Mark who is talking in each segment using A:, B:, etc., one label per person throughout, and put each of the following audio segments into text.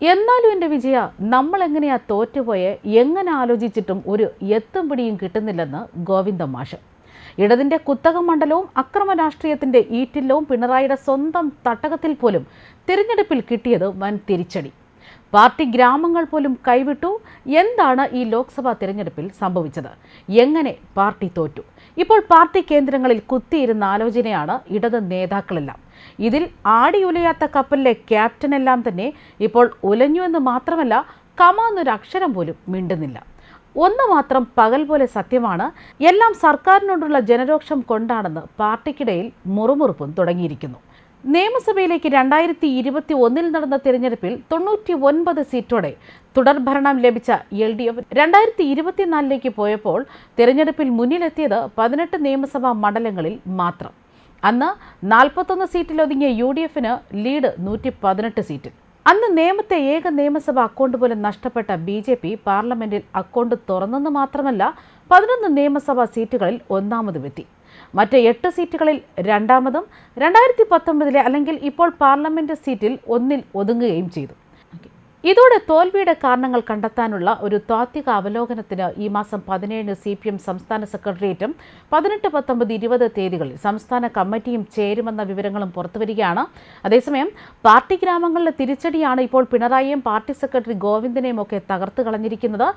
A: എന്നാലും എന്റെ വിജയ നമ്മൾ എങ്ങനെയാ തോറ്റുപോയെ എങ്ങനെ ആലോചിച്ചിട്ടും ഒരു എത്തും പിടിയും കിട്ടുന്നില്ലെന്ന് ഗോവിന്ദ മാഷ്. ഇടതിന്റെ കുത്തക മണ്ഡലവും അക്രമ രാഷ്ട്രീയത്തിന്റെ ഈറ്റില്ലവും പിണറായിയുടെ സ്വന്തം തട്ടകത്തിൽ പോലും തിരഞ്ഞെടുപ്പിൽ കിട്ടിയത് വൻ തിരിച്ചടി. പാർട്ടി ഗ്രാമങ്ങൾ പോലും കൈവിട്ടു. എന്താണ് ഈ ലോക്സഭാ തിരഞ്ഞെടുപ്പിൽ സംഭവിച്ചത്? എങ്ങനെ പാർട്ടി തോറ്റു? ഇപ്പോൾ പാർട്ടി കേന്ദ്രങ്ങളിൽ കുത്തിയിരുന്ന ആലോചനയാണ് ഇടത് നേതാക്കളെല്ലാം. ഇതിൽ ആടിയുലയാത്ത കപ്പലിലെ ക്യാപ്റ്റനെല്ലാം തന്നെ ഇപ്പോൾ ഉലഞ്ഞു എന്ന് മാത്രമല്ല കമാന്നൊരു അക്ഷരം പോലും മിണ്ടുന്നില്ല. ഒന്ന് മാത്രം പകൽ പോലെ സത്യമാണ് എല്ലാം സർക്കാരിനോടുള്ള ജനരോക്ഷം കൊണ്ടാണെന്ന് പാർട്ടിക്കിടയിൽ മുറുമുറുപ്പും തുടങ്ങിയിരിക്കുന്നു. നിയമസഭയിലേക്ക് രണ്ടായിരത്തി ഇരുപത്തി ഒന്നിൽ നടന്ന തിരഞ്ഞെടുപ്പിൽ തൊണ്ണൂറ്റി ഒൻപത് സീറ്റോടെ തുടർഭരണം ലഭിച്ച എൽ ഡി എഫ് രണ്ടായിരത്തി ഇരുപത്തിനാലിലേക്ക് പോയപ്പോൾ തിരഞ്ഞെടുപ്പിൽ മുന്നിലെത്തിയത് പതിനെട്ട് നിയമസഭാ മണ്ഡലങ്ങളിൽ മാത്രം. അന്ന് നാൽപ്പത്തൊന്ന് സീറ്റിലൊതുങ്ങിയ യു ഡി എഫിന് ലീഡ് നൂറ്റി പതിനെട്ട് സീറ്റിൽ. അന്ന് നിയമത്തെ ഏക നിയമസഭ അക്കൗണ്ട് പോലും നഷ്ടപ്പെട്ട ബി ജെ പി പാർലമെന്റിൽ അക്കൗണ്ട് തുറന്നെന്ന് മാത്രമല്ല പതിനൊന്ന് നിയമസഭാ സീറ്റുകളിൽ ഒന്നാമതുമെത്തി. മറ്റ് എട്ട് സീറ്റുകളിൽ രണ്ടാമതും രണ്ടായിരത്തി പത്തൊമ്പതിലെ അല്ലെങ്കിൽ ഇപ്പോൾ പാർലമെന്റ് സീറ്റിൽ ഒന്നിൽ ഒതുങ്ങുകയും ചെയ്തു. ഇതോടെ തോൽവിയുടെ കാരണങ്ങൾ കണ്ടെത്താനുള്ള ഒരു താത്വിക അവലോകനത്തിന് ഈ മാസം പതിനേഴിന് സി പി എം സംസ്ഥാന സെക്രട്ടേറിയറ്റും പതിനെട്ട് പത്തൊമ്പത് ഇരുപത് തീയതികളിൽ സംസ്ഥാന കമ്മിറ്റിയും ചേരുമെന്ന വിവരങ്ങളും പുറത്തുവരികയാണ്. അതേസമയം പാർട്ടി ഗ്രാമങ്ങളിലെ തിരിച്ചടിയാണ് ഇപ്പോൾ പിണറായിയും പാർട്ടി സെക്രട്ടറി ഗോവിന്ദനെയും ഒക്കെ തകർത്ത് കളഞ്ഞിരിക്കുന്നത്.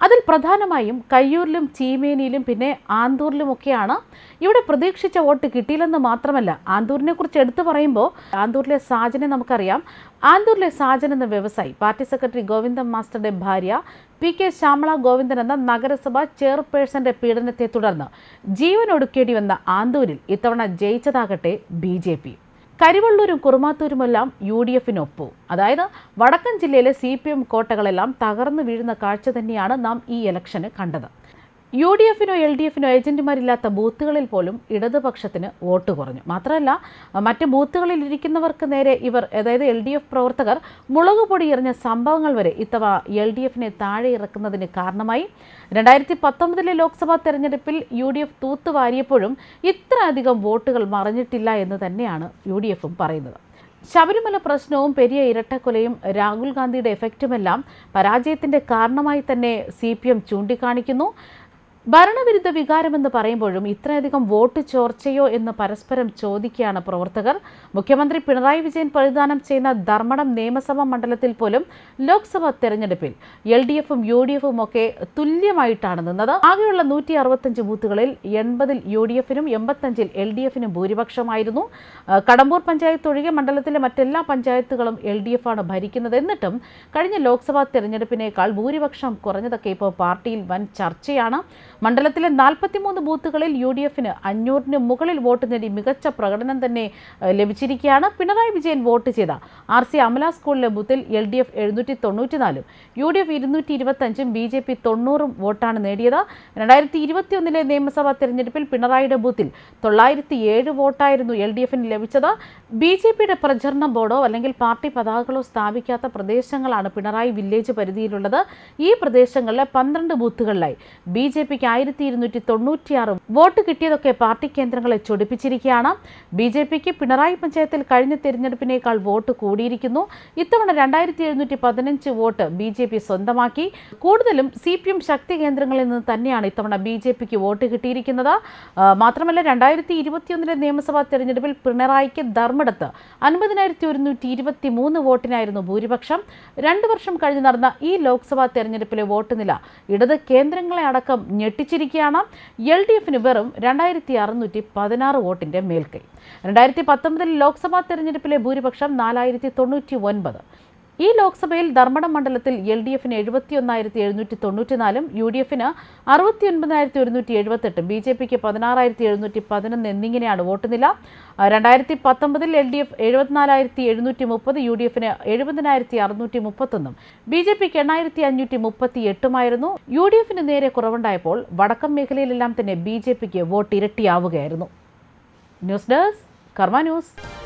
A: അതിൽ പ്രധാനമായും കയ്യൂരിലും ചീമേനിയിലും പിന്നെ ആന്തൂരിലുമൊക്കെയാണ് ഇവിടെ പ്രതീക്ഷിച്ച വോട്ട് കിട്ടിയില്ലെന്ന് മാത്രമല്ല ആന്തൂരിനെ കുറിച്ച് എടുത്തു പറയുമ്പോൾ ആന്തൂരിലെ സാജനെ നമുക്കറിയാം. ആന്തൂരിലെ സാജൻ എന്ന വ്യവസായി പാർട്ടി സെക്രട്ടറി ഗോവിന്ദൻ മാസ്റ്ററുടെ ഭാര്യ പി കെ ശ്യാമള ഗോവിന്ദൻ എന്ന നഗരസഭ ചെയർപേഴ്സന്റെ പീഡനത്തെ തുടർന്ന് ജീവനൊടുക്കേണ്ടി വന്ന ആന്തൂരിൽ ഇത്തവണ ജയിച്ചതാകട്ടെ ബി കരിവള്ളൂരും കുറുമാത്തൂരുമെല്ലാം യു ഡി എഫിനൊപ്പു. അതായത് വടക്കൻ ജില്ലയിലെ സി പി എം കോട്ടകളെല്ലാം തകർന്നു വീഴുന്ന കാഴ്ച തന്നെയാണ് നാം ഈ ഇലക്ഷന് കണ്ടത്. യു ഡി എഫിനോ എൽ ഡി എഫിനോ ഏജന്റുമാരില്ലാത്ത ബൂത്തുകളിൽ പോലും ഇടതുപക്ഷത്തിന് വോട്ട് കുറഞ്ഞു. മാത്രമല്ല മറ്റ് ബൂത്തുകളിൽ ഇരിക്കുന്നവർക്ക് നേരെ ഇവർ അതായത് എൽ ഡി എഫ് പ്രവർത്തകർ മുളക് പൊടി എറിഞ്ഞ സംഭവങ്ങൾ വരെ ഇത്തവണ എൽ ഡി എഫിനെ താഴെ ഇറക്കുന്നതിന് കാരണമായി. രണ്ടായിരത്തി പത്തൊമ്പതിലെ ലോക്സഭാ തെരഞ്ഞെടുപ്പിൽ യു ഡി എഫ് തൂത്തുവാരിയപ്പോഴും ഇത്ര അധികം വോട്ടുകൾ മറിഞ്ഞിട്ടില്ല എന്ന് തന്നെയാണ് യു ഡി എഫും പറയുന്നത്. ശബരിമല പ്രശ്നവും പെരിയ ഇരട്ടക്കൊലയും രാഹുൽ ഗാന്ധിയുടെ എഫക്റ്റുമെല്ലാം പരാജയത്തിന്റെ കാരണമായി തന്നെ സി പി എം ചൂണ്ടിക്കാണിക്കുന്നു. ഭരണവിരുദ്ധ വികാരമെന്ന് പറയുമ്പോഴും ഇത്രയധികം വോട്ട് ചോർച്ചയോ എന്ന് പരസ്പരം ചോദിക്കുകയാണ് പ്രവർത്തകർ. മുഖ്യമന്ത്രി പിണറായി വിജയൻ പ്രതിദാനം ചെയ്യുന്ന ധർമ്മടം നിയമസഭാ മണ്ഡലത്തിൽ പോലും ലോക്സഭാ തെരഞ്ഞെടുപ്പിൽ എൽ ഡി എഫും യു ഡി എഫും ഒക്കെ തുല്യമായിട്ടാണ് നിന്നത്. ആകെയുള്ള നൂറ്റി അറുപത്തഞ്ച് ബൂത്തുകളിൽ എൺപതിൽ യു ഡി എഫിനും എൺപത്തഞ്ചിൽ എൽ ഡി എഫിനും ഭൂരിപക്ഷമായിരുന്നു. കടമ്പൂർ പഞ്ചായത്ത് ഒഴികെ മണ്ഡലത്തിലെ മറ്റെല്ലാ പഞ്ചായത്തുകളും എൽ ഡി എഫാണ് ഭരിക്കുന്നത്. എന്നിട്ടും കഴിഞ്ഞ ലോക്സഭാ തെരഞ്ഞെടുപ്പിനേക്കാൾ ഭൂരിപക്ഷം കുറഞ്ഞതൊക്കെ ഇപ്പോൾ പാർട്ടിയിൽ വൻ ചർച്ചയാണ്. മണ്ഡലത്തിലെ നാൽപ്പത്തിമൂന്ന് ബൂത്തുകളിൽ യു ഡി എഫിന് അഞ്ഞൂറിന് മുകളിൽ വോട്ട് നേടി മികച്ച പ്രകടനം തന്നെ ലഭിച്ചിരിക്കുകയാണ്. പിണറായി വിജയൻ വോട്ട് ചെയ്ത ആർ സി അമല സ്കൂളിലെ ബൂത്തിൽ എൽ ഡി എഫ് എഴുന്നൂറ്റി തൊണ്ണൂറ്റിനാലും യു ഡി എഫ് ഇരുന്നൂറ്റി ഇരുപത്തഞ്ചും ബി ജെ പി തൊണ്ണൂറും വോട്ടാണ് നേടിയത്. രണ്ടായിരത്തി ഇരുപത്തിയൊന്നിലെ നിയമസഭാ തെരഞ്ഞെടുപ്പിൽ പിണറായിയുടെ ബൂത്തിൽ തൊള്ളായിരത്തി ഏഴ് വോട്ടായിരുന്നു എൽ ഡി എഫിന് ലഭിച്ചത്. ബി ജെ പിയുടെ പ്രചരണ ബോർഡോ അല്ലെങ്കിൽ പാർട്ടി പതാകകളോ സ്ഥാപിക്കാത്ത പ്രദേശങ്ങളാണ് പിണറായി വില്ലേജ് പരിധിയിലുള്ളത്. ഈ പ്രദേശങ്ങളിലെ പന്ത്രണ്ട് ബൂത്തുകളിലായി ബി ജെ പിക്ക് ആയിരത്തി ഇരുന്നൂറ്റി തൊണ്ണൂറ്റിയാറ് വോട്ട് കിട്ടിയതൊക്കെ പാർട്ടി കേന്ദ്രങ്ങളെ ചൊടിപ്പിച്ചിരിക്കുകയാണ്. ബി ജെ പിക്ക് പിണറായി പഞ്ചായത്തിൽ കഴിഞ്ഞ തിരഞ്ഞെടുപ്പിനേക്കാൾ വോട്ട് കൂടിയിരിക്കുന്നു. ഇത്തവണ രണ്ടായിരത്തി എഴുന്നൂറ്റി പതിനഞ്ച് വോട്ട് ബി ജെ പി സ്വന്തമാക്കി. കൂടുതലും സി പി എം ശക്തി കേന്ദ്രങ്ങളിൽ നിന്ന് തന്നെയാണ് ഇത്തവണ ബി ജെ പിക്ക് വോട്ട് കിട്ടിയിരിക്കുന്നത്. മാത്രമല്ല രണ്ടായിരത്തി ഇരുപത്തിയൊന്നിലെ നിയമസഭാ തെരഞ്ഞെടുപ്പിൽ പിണറായിക്ക് ധർമ്മടത്ത് അൻപതിനായിരത്തി ഒരുന്നൂറ്റി ഇരുപത്തി മൂന്ന് വോട്ടിനായിരുന്നു ഭൂരിപക്ഷം. രണ്ടു വർഷം കഴിഞ്ഞ് നടന്ന ഈ ലോക്സഭാ തെരഞ്ഞെടുപ്പിലെ വോട്ട് നില ഇടത് കേന്ദ്രങ്ങളെ അടക്കം ഞെട്ടിച്ചിരിക്കുകയാണ്. എൽ ഡി എഫിന് വെറും രണ്ടായിരത്തി അറുന്നൂറ്റി പതിനാറ് വോട്ടിന്റെ മേൽക്കൈ. രണ്ടായിരത്തി പത്തൊമ്പതിൽ ലോക്സഭാ തെരഞ്ഞെടുപ്പിലെ ഭൂരിപക്ഷം നാലായിരത്തി തൊണ്ണൂറ്റി ഒൻപത് ഈ ലോക്സഭയിൽ ധർമ്മടം മണ്ഡലത്തിൽ എൽ ഡി എഫിന് എഴുപത്തി ഒന്നായിരത്തി എഴുന്നൂറ്റി തൊണ്ണൂറ്റിനാലും യു ഡി എഫിന് അറുപത്തി ഒൻപതിനായിരത്തി ഒരുന്നൂറ്റി എഴുപത്തെട്ടും ബി ജെ പിക്ക് പതിനാറായിരത്തി എഴുന്നൂറ്റി പതിനൊന്ന് എന്നിങ്ങനെയാണ് വോട്ട് നില രണ്ടായിരത്തി പത്തൊമ്പതിൽ എൽ ഡി എഫ് എഴുപത്തിനാലായിരത്തി എഴുന്നൂറ്റി മുപ്പത് യു ഡി എഫിന് എഴുപതിനായിരത്തി അറുന്നൂറ്റി മുപ്പത്തൊന്നും ബി ജെ പിക്ക് എണ്ണായിരത്തി അഞ്ഞൂറ്റി മുപ്പത്തി എട്ടുമായിരുന്നു യു ഡി എഫിന് നേരെ കുറവുണ്ടായപ്പോൾ വടക്കം മേഖലയിലെല്ലാം തന്നെ ബി ജെ പിക്ക് വോട്ട് ഇരട്ടിയാവുകയായിരുന്നു ന്യൂസ് ഡെസ്ക് കർമ്മ ന്യൂസ്.